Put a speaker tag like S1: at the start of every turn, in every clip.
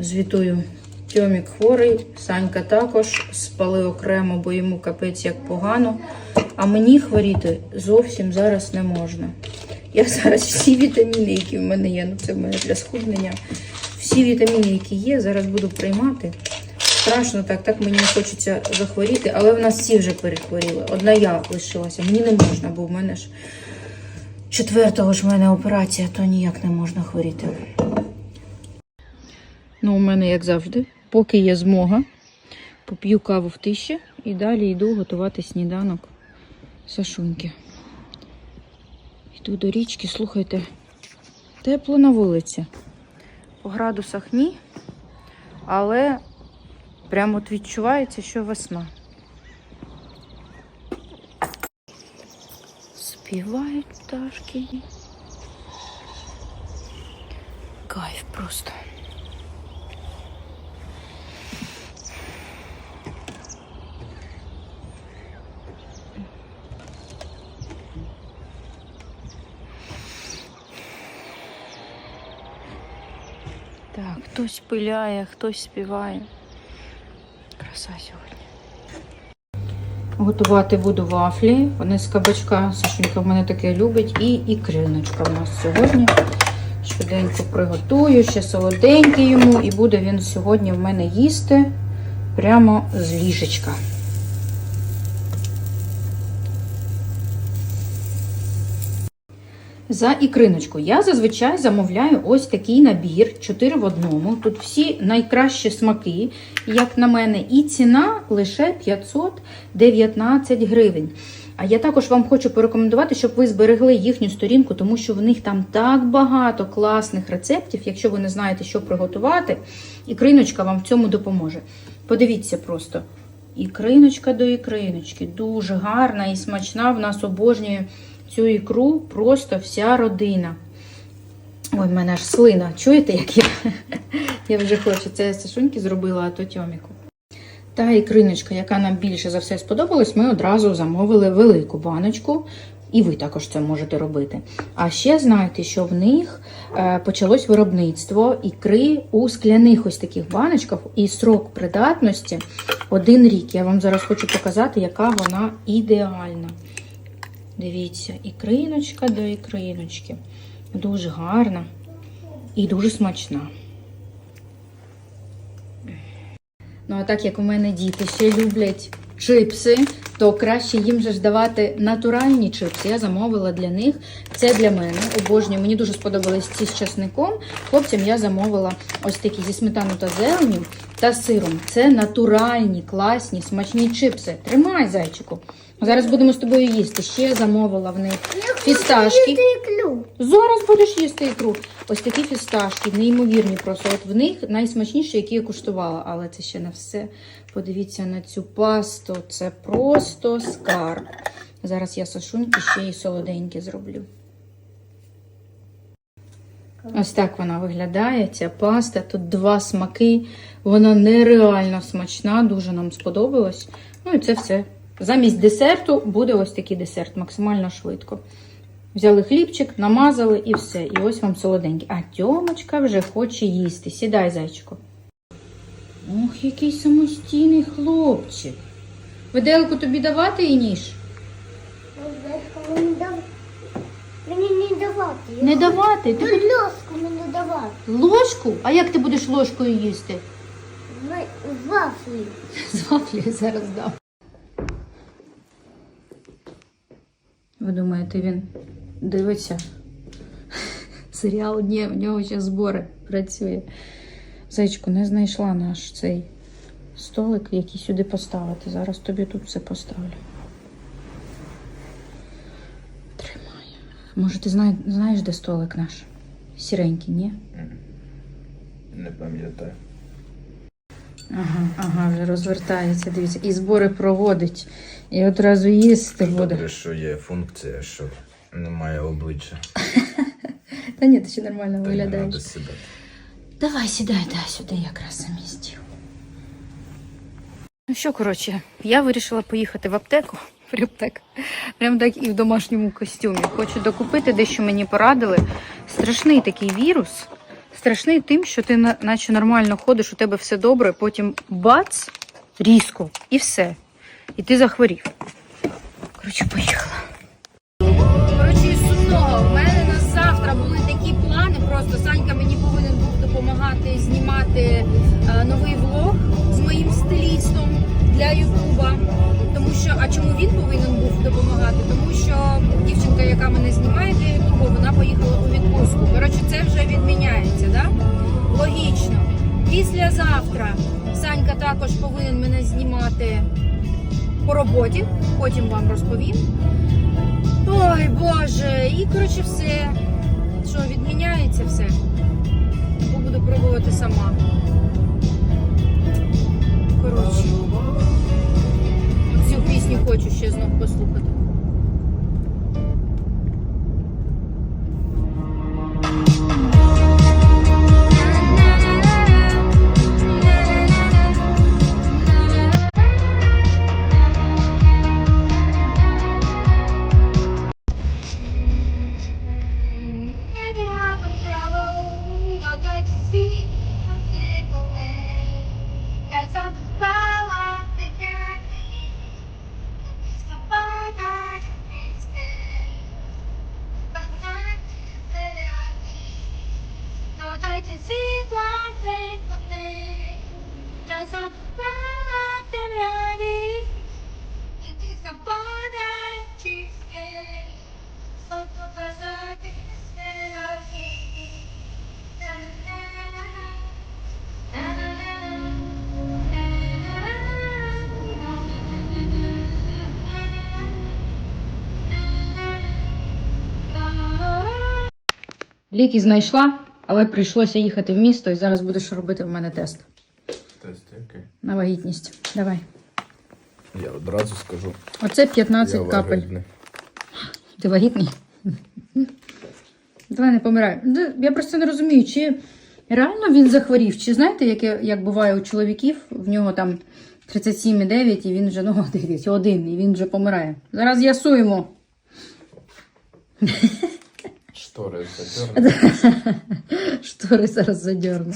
S1: Звітую. Тьомік хворий, Санька також спали окремо, бо йому капець як погано. А мені хворіти зовсім зараз не можна. Я зараз всі вітаміни, які в мене є, ну це в мене для схуднення. Всі вітаміни, які є, зараз буду приймати. Страшно так, так мені не хочеться захворіти, але в нас всі вже перехворіли. Одна я лишилася. Мені не можна, бо в мене ж четвертого ж в мене операція, то ніяк не можна хворіти. У мене, як завжди, поки є змога, поп'ю каву в тиші і далі йду готувати сніданок Сашуньки. Йду до річки, слухайте, тепло на вулиці. По градусах ні, але прямо от відчувається, що весна. Співають пташки. Кайф просто. Так, хтось пиляє, хтось співає. Краса сьогодні. Готувати буду вафлі. Вони з кабачка. Сашенька в мене таке любить. І ікриночка в нас сьогодні. Швиденько приготую, ще солоденький йому, і буде він сьогодні в мене їсти прямо з ліжечка. За ікриночку я зазвичай замовляю ось такий набір 4 в одному. Тут всі найкращі смаки, як на мене, і ціна лише 519 гривень. А я також вам хочу порекомендувати, щоб ви зберегли їхню сторінку, тому що в них там так багато класних рецептів. Якщо ви не знаєте, що приготувати, ікриночка вам в цьому допоможе. Подивіться просто. Ікриночка до ікриночки. Дуже гарна і смачна. В нас обожнює цю ікру просто вся родина. Ой, в мене аж слина. Чуєте, як я? Я вже хочу. Це я Сашуньки зробила, а то Тьоміку. Та ікриночка, яка нам більше за все сподобалась, ми одразу замовили велику баночку. І ви також це можете робити. А ще знаєте, що в них е, почалось виробництво ікри у скляних ось таких баночках, і срок придатності один рік. Я вам зараз хочу показати, яка вона ідеальна. Дивіться, ікриночка до ікриночки. Дуже гарна і дуже смачна. Ну, а так як у мене діти ще люблять чипси, то краще їм же ж давати натуральні чипси. Я замовила для них. Це для мене. Обожнюю. Мені дуже сподобались ці з часником. Хлопцям я замовила ось такі зі сметаною та зеленю та сиром. Це натуральні, класні, смачні чипси. Тримай, зайчику. Зараз будемо з тобою їсти. Ще замовила в них фісташки. Зараз будеш їсти ікру. Ось такі фісташки, неймовірні просто. От в них найсмачніші, які я куштувала. Але це ще не все. Подивіться на цю пасту. Це просто скарб. Зараз я сашуньки ще й солоденькі зроблю. Ось так вона виглядає, ця паста. Тут два смаки. Вона нереально смачна, дуже нам сподобалось. Ну і це все. Замість десерту буде ось такий десерт, максимально швидко. Взяли хлібчик, намазали і все. І ось вам солоденький. А Тьомочка вже хоче їсти. Сідай, зайчику. Ох, який самостійний хлопчик. Виделку тобі давати і ніж?
S2: Мені Мені не давати.
S1: Не давати. Ти
S2: Ти льоску мені давати.
S1: ложку? А як ти будеш ложкою їсти?
S2: В- Вафлі.
S1: З вафлею зараз дам. Ви думаєте, він дивиться серіал? Ні, в нього ще збори працює. Зайчку, не знайшла наш цей столик, який сюди поставити. Зараз тобі тут все поставлю. Тримай. Може, ти знає- знаєш, де столик наш? Сіренький, ні?
S3: Не пам'ятаю.
S1: Ага, ага, вже розвертається, дивіться. І збори проводить. І одразу їсти буде.
S3: Добре, що є функція, що немає обличчя.
S1: Та ні, ти ще нормально
S3: Та не
S1: виглядаєш.
S3: треба сідати.
S1: Давай сідай, дай сюди якраз за місць. Ну що, коротше, я вирішила поїхати в аптеку. Прям так, прям так і в домашньому костюмі. Хочу докупити дещо мені порадили. Страшний такий вірус. Страшний тим, що ти наче нормально ходиш, у тебе все добре, потім бац, різко, і все. І ти захворів. Коротше, поїхала. Коротше, сумного. У мене на завтра були такі плани. Просто Санька мені повинен був допомагати знімати е, новий влог з моїм стилістом для Ютуба. Тому що, а чому повинен був допомагати? Тому що дівчинка, яка мене знімає для Ютубу, вона поїхала у відпустку. Коротше, це вже відміняється, да? Логічно. Післязавтра Санька також повинен мене знімати по роботі, потім вам розповім. Ой, Боже, і коротше все. Що, відміняється все. Або буду пробувати сама. Ліки знайшла, але прийшлося їхати в місто і зараз будеш робити в мене тест
S3: Тест який?
S1: на вагітність. Давай.
S3: Я одразу скажу.
S1: Оце 15
S3: я
S1: капель.
S3: вагітний.
S1: Ти вагітний? Давай не помирай. Ну, Я просто не розумію, чи реально він захворів, чи знаєте, як, як буває у чоловіків, в нього там 37,9 і він вже ну, 9, один, і він вже помирає. Зараз з'ясуємо.
S3: Штори затерли.
S1: Штори зараз задерну.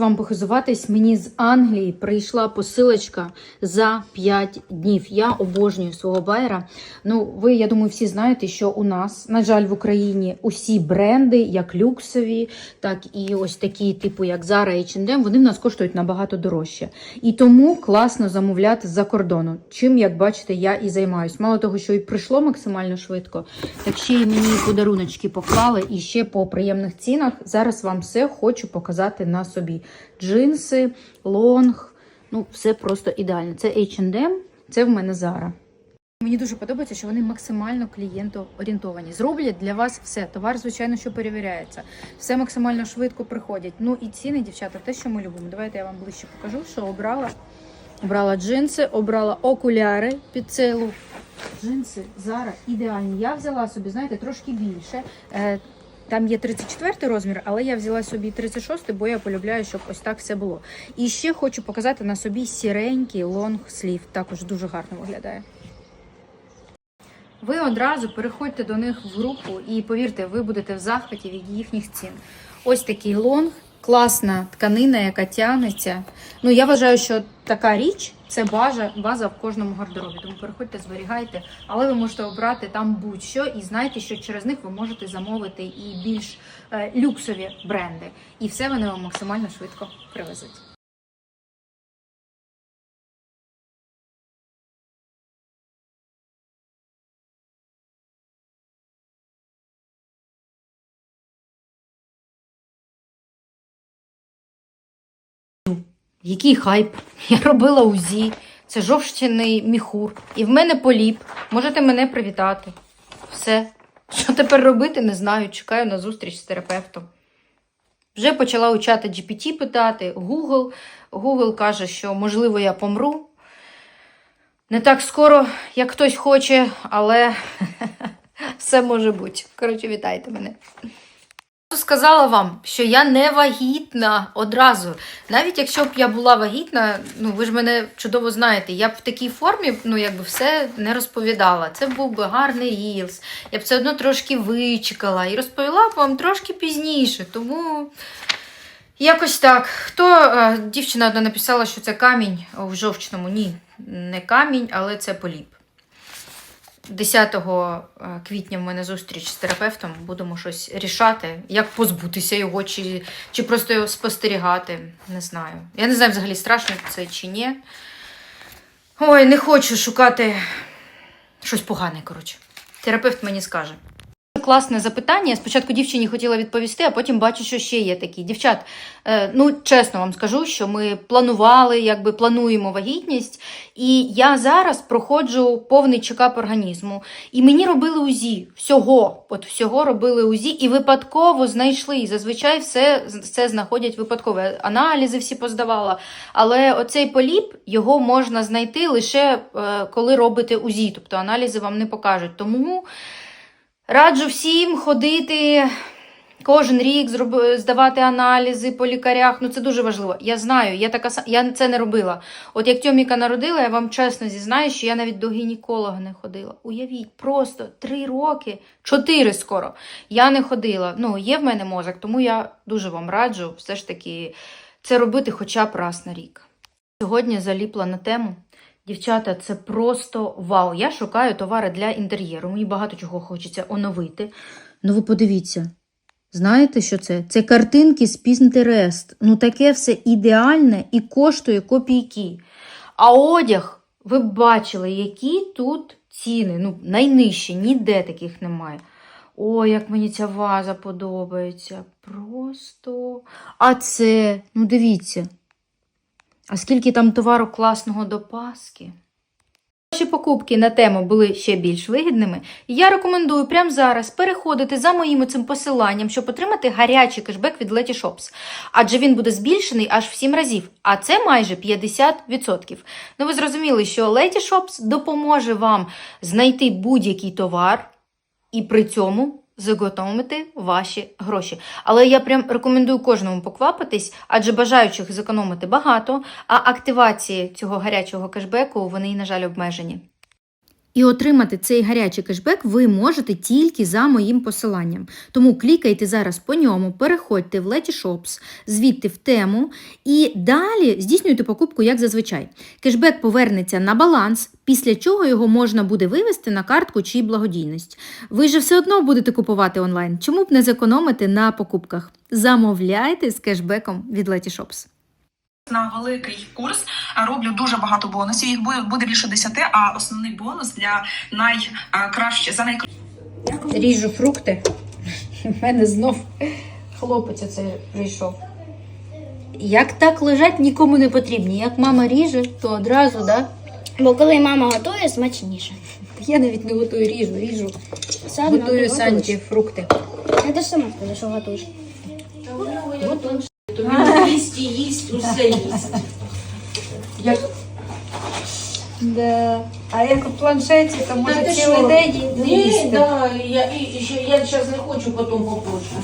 S1: Вам похизуватись, мені з Англії прийшла посилочка за 5 днів. Я обожнюю свого байера. Ну, ви, я думаю, всі знаєте, що у нас, на жаль, в Україні усі бренди, як люксові, так і ось такі, типу, як Zara H&M, вони в нас коштують набагато дорожче. І тому класно замовляти з-за кордону. Чим, як бачите, я і займаюсь. Мало того, що і прийшло максимально швидко, так ще й мені подаруночки поклали і ще по приємних цінах. Зараз вам все хочу показати на собі. Джинси, лонг, ну все просто ідеально. Це H&M, це в мене Zara. Мені дуже подобається, що вони максимально клієнтоорієнтовані. Зроблять для вас все. Товар, звичайно, що перевіряється. Все максимально швидко приходять. Ну і ціни, дівчата, те, що ми любимо. Давайте я вам ближче покажу, що обрала. Обрала джинси, обрала окуляри під цей. Джинси Zara ідеальні. Я взяла собі, знаєте, трошки більше. Там є 34 розмір, але я взяла собі 36, бо я полюбляю, щоб ось так все було. І ще хочу показати на собі сіренький лонг слів. Також дуже гарно виглядає. Ви одразу переходьте до них в групу і повірте, ви будете в захваті від їхніх цін. Ось такий лонг, класна тканина, яка тягнеться. Ну я вважаю, що така річ це база, база в кожному гардеробі. Тому переходьте, зберігайте, але ви можете обрати там будь-що і знайте, що через них ви можете замовити і більш е, люксові бренди. І все вони вам максимально швидко привезуть. Який хайп? Я робила УЗІ. Це жовчний міхур. І в мене поліп. Можете мене привітати. Все. Що тепер робити, не знаю. Чекаю на зустріч з терапевтом. Вже почала у чата GPT питати, Google. Google каже, що можливо я помру. Не так скоро, як хтось хоче, але все може бути. Коротше, вітайте мене. Сказала вам, що я не вагітна одразу. Навіть якщо б я була вагітна, ну ви ж мене чудово знаєте, я б в такій формі ну, якби все не розповідала. Це був би гарний рілс. Я б все одно трошки вичекала і розповіла б вам трошки пізніше. Тому якось так. Хто е, дівчина одна написала, що це камінь в жовчному? Ні, не камінь, але це поліп. 10 е, квітня в мене зустріч з терапевтом. Будемо щось рішати, як позбутися його, чи, чи просто його спостерігати. Не знаю. Я не знаю взагалі страшно це чи ні. Ой, не хочу шукати щось погане, коротше. Терапевт мені скаже. Класне запитання. Я спочатку дівчині хотіла відповісти, а потім бачу, що ще є такі. Дівчат, е, ну чесно вам скажу, що ми планували, якби плануємо вагітність, і я зараз проходжу повний чекап організму. І мені робили УЗІ всього. От всього робили УЗІ і випадково знайшли. І зазвичай все це знаходять випадково. Аналізи всі поздавала. Але оцей поліп його можна знайти лише е, коли робите УЗІ, тобто аналізи вам не покажуть. Тому. Раджу всім ходити кожен рік, здавати аналізи по лікарях. Ну це дуже важливо. Я знаю, я така я це не робила. От як Тьоміка народила, я вам чесно зізнаю, що я навіть до гінеколога не ходила. Уявіть, просто три роки, чотири скоро. Я не ходила. Ну, є в мене мозок, тому я дуже вам раджу все ж таки це робити хоча б раз на рік. Сьогодні заліпла на тему. Дівчата, це просто вау. Я шукаю товари для інтер'єру. Мені багато чого хочеться оновити. Ну, ви подивіться. Знаєте, що це? Це картинки з Pinterest. Ну, таке все ідеальне і коштує копійки. А одяг, ви бачили, які тут ціни. Ну, найнижчі, ніде таких немає. Ой, як мені ця ваза подобається. Просто. А це, ну дивіться. А скільки там товару класного до Паски? Ваші покупки на тему були ще більш вигідними, я рекомендую прямо зараз переходити за моїм цим посиланням, щоб отримати гарячий кешбек від Letty Shops. Адже він буде збільшений аж в 7 разів, а це майже 50%. Ну ви зрозуміли, що Letty Shops допоможе вам знайти будь-який товар і при цьому зекономити ваші гроші. Але я прям рекомендую кожному поквапитись, адже бажаючих зекономити багато, а активації цього гарячого кешбеку вони, на жаль, обмежені. І отримати цей гарячий кешбек ви можете тільки за моїм посиланням. Тому клікайте зараз по ньому, переходьте в Letty Shops, звідти в тему, і далі здійснюйте покупку як зазвичай. Кешбек повернеться на баланс, після чого його можна буде вивести на картку чи благодійність. Ви же все одно будете купувати онлайн. Чому б не зекономити на покупках? Замовляйте з кешбеком від Letty Shops.
S4: На великий курс роблю дуже багато бонусів. Їх буде, буде більше 10, а основний бонус для найкраще за найкраще.
S1: Ріжу фрукти. У мене знов хлопець оце прийшов. Як так лежать, нікому не потрібні. Як мама ріже, то одразу, да?
S2: Бо коли мама готує, смачніше.
S1: Я навіть не готую ріжу, ріжу.
S2: Одно
S1: Готую
S2: ти
S1: Санті фрукти.
S2: Я теж сама скажу, що готуєш.
S5: Тобі їсть і їсть, усе їсть.
S1: Як... Да. А як у планшеті, то може
S5: ти
S1: цілий
S5: що?
S1: день і не
S5: Ні,
S1: їсти.
S5: да, я, і, і ще, я зараз не хочу, потім попозже.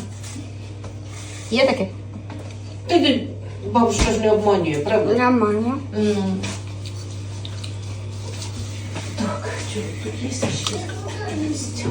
S1: Є таке?
S5: Ти, ти бабушка ж не обманює, правда?
S2: Нормально.
S5: М. Так, що тут є ще? Є.